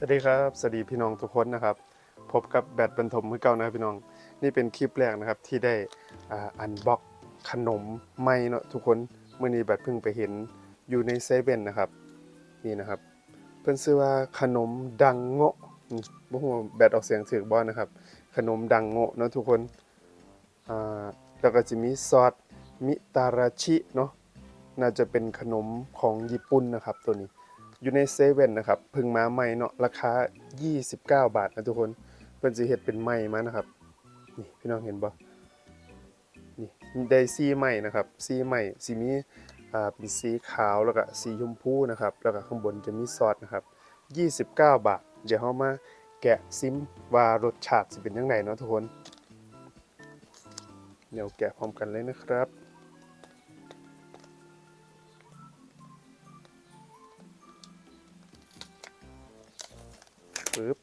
สวัสดีครับสวัสดีพี่น้องทุกคนนะครับ พบกับแบทบรรทมเมื่อเก่านะครับพี่น้องนี่เป็นคลิปแรกนะครับที่ได้ออนบ็อกขนมใหม่เนาะทุกคนเมื่อนี้แบทเพิ่งไปเห็นอยู่ในเซเว่นนะครับนี่นะครับเพิ่นชื่อว่าขนมดังโงะอืมบ่ฮู้ว่าแบทออกเสียงถูกบ่นะครับ ขนมดังโงะเนาะทุกคนอ่าแล้วก็จะมีซอสมิตาราชิเนาะน่าจะเป็นขนมของญี่ปุ่นนะครับตัวนี้ อยู่ในเซเว่นนะครับพิ่งมาใหม่เนาะราคา 29 บาทนะทุกคนเพิ่นสิเฮ็ดเป็นใหม่มานะครับ นี่พี่น้องเห็นบ่นี่ได้สีใหม่นะครับสีใหม่สีมีอ่าเป็นสีขาวแล้วก็สีชมพูนะครับ แล้วก็ข้างบนจะมีซอสนะครับ 29 บาท เดี๋ยวเฮามาแกะซิมว่ารสชาติสิเป็นจังไดเนาะทุกคน เดี๋ยวแกะพร้อมกันเลยนะครับ ปึ๊บ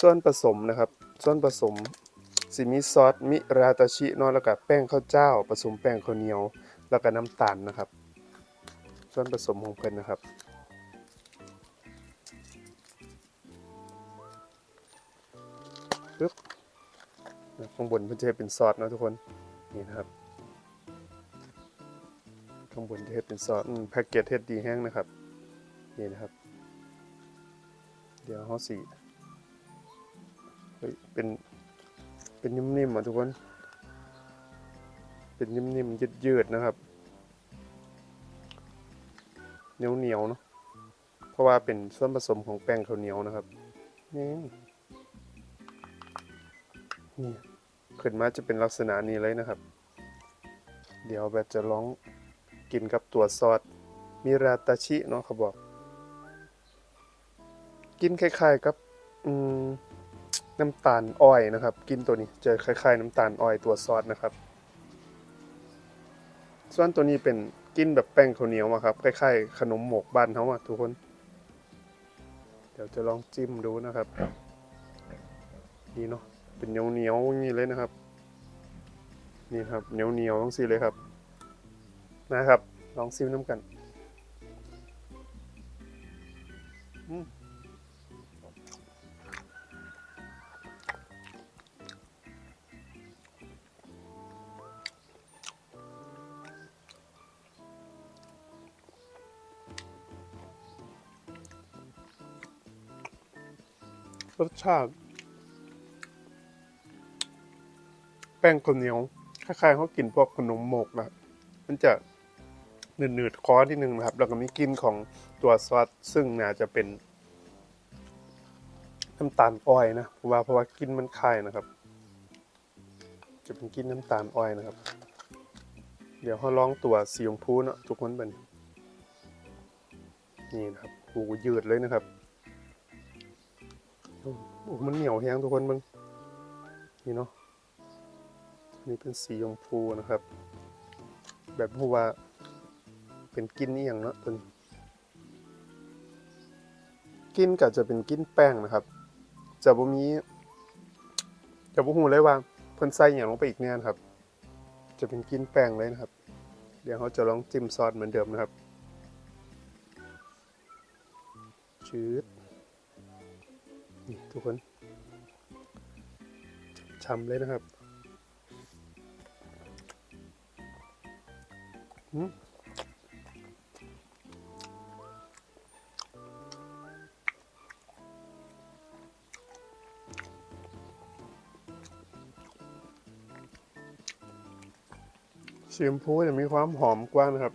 ส่วนผสมนะครับ ส่วนผสมสิมีซอสมิราตาชิเนาะแล้วก็แป้งข้าวเจ้า ผสมแป้งข้าวเหนียว แล้วก็น้ำตาลนะครับ ส่วนผสมของเพิ่นนะครับปึ๊บข้างบนเพิ่นจะเป็นซอสเนาะทุกคนนี่นะครับ ข้างบนจะเฮ็ดเป็นซอสแพ็กเกจเฮ็ดดีแห้งนะครับ นี่นะครับ เดี๋ยวเขาสีเฮ้ยเป็นเป็นนิ่มๆอะทุกคน เป็นนิ่มๆยืดๆนะครับเหนียวๆเนาะเพราะว่าเป็นส่วนผสมของแป้งข้าวเหนียวนะครับนี่นี่ขึ้นมาจะเป็นลักษณะนี้เลยนะครับ เดี๋ยวแบบจะลอง กินกับตัวซอสมิราตาชิเนาะเขาบอก กินคล้ายๆกับน้ำตาลอ้อยนะครับ กินตัวนี้จะคล้ายๆ น้ำตาลอ้อยตัวซอสนะครับ ส่วนตัวนี้เป็นกินแบบแป้งข้าวเหนียวอะครับคล้ายๆขนมหมกบ้านเขาอะทุกคน เดี๋ยวจะลองจิ้มดูนะครับนี่เนาะเป็นเหนียวเหนียวๆอย่างนี้เลยนะครับ นี่ครับเหนียวเหนียวๆต้องสิเลยครับ นะครับ ลองซิมน้ำกันรสชาติ แป้งข้าวเหนียวคล้ายๆเขากินพวกขนมหมกนะมันจะ หนืดๆคอที่หนึ่งนะครับ แล้วก็มีกลิ่นของตัวซอสซึ่งน่าจะเป็นน้ำตาลอ้อยนะเพราะว่าเพราะว่ากลินมันคายนะครับ จะเป็นกลินน้ำตาลอ้อยนะครับ เดี๋ยวเขาลองตัวสีชมพูเนาะทุกคนเป็นนี่นะครับโอ้โหยืดเลยนะครับโอ้โหมันเหนียวแห้งทุกคนเบิ่งนี่เนาะนนี่เป็นสีชมพูนะครับ แบบเพราะว่า เป็นกินนี่อย่างเนาะตัวนี้กินก็จะเป็นกินแป้งนะครับ จะบ่มีจะบ่ฮู้เลยว่าเพิ่นใส่หยังลงไปอีกแน่นครับ จะเป็นกินแป้งเลยนะครับ เดี๋ยวเขาจะลองจิ้มซอสเหมือนเดิมนะครับชืดนี่ทุกคนช้ำเลยนะครับ สีชมพูจะมีความหอมกว่านะครับ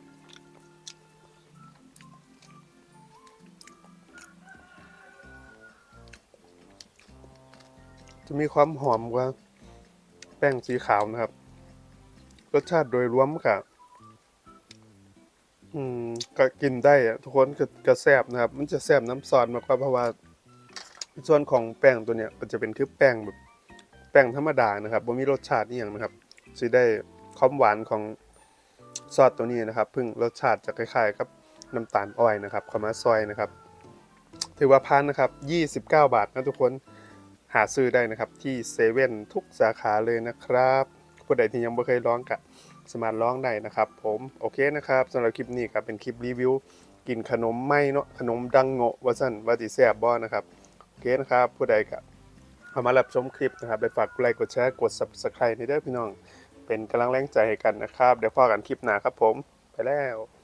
จะมีความหอมกว่า แป้งสีขาวนะครับ รสชาติโดยรวมกับ อืม ก็กินได้อะทุกคนก็ก็แซบนะครับ มันจะแซบน้ำซอสมากกว่าเพราะว่าส่วนของแป้งตัวเนี้ยมันจะเป็นคือแป้งแบบแป้งธรรมดานะครับไม่มีรสชาตินี่อย่างนะครับจะได้ ความหวานของซอสตัวนี้นะครับ พึ่งรสชาติจะคล้ายๆครับน้ำตาลอ้อยนะครับขมาซอยนะครับ ถือว่าพันนะครับ 29 บาทนะทุกคนหาซื้อได้นะครับที่เซเว่นทุกสาขาเลยนะครับผู้ใดที่ยังไม่เคยร้องกับสมารถร้องได้นะครับ ผมโอเคนะครับสำหรับคลิปนี้ครับเป็นคลิปรีวิวกินขนมไม่เนาะขนมดังโงะวัซันวัติแซบบอนะครับโอเคนะครับผู้ใดกะเข้ามารับชมคลิปนะครับไปฝากกดไลค์กดแชร์กด subscribe ในเด้อพี่น้อง เป็นกำลังแรงใจให้กันนะครับ เดี๋ยวพ่อกันคลิปหน้าครับผม ไปแล้ว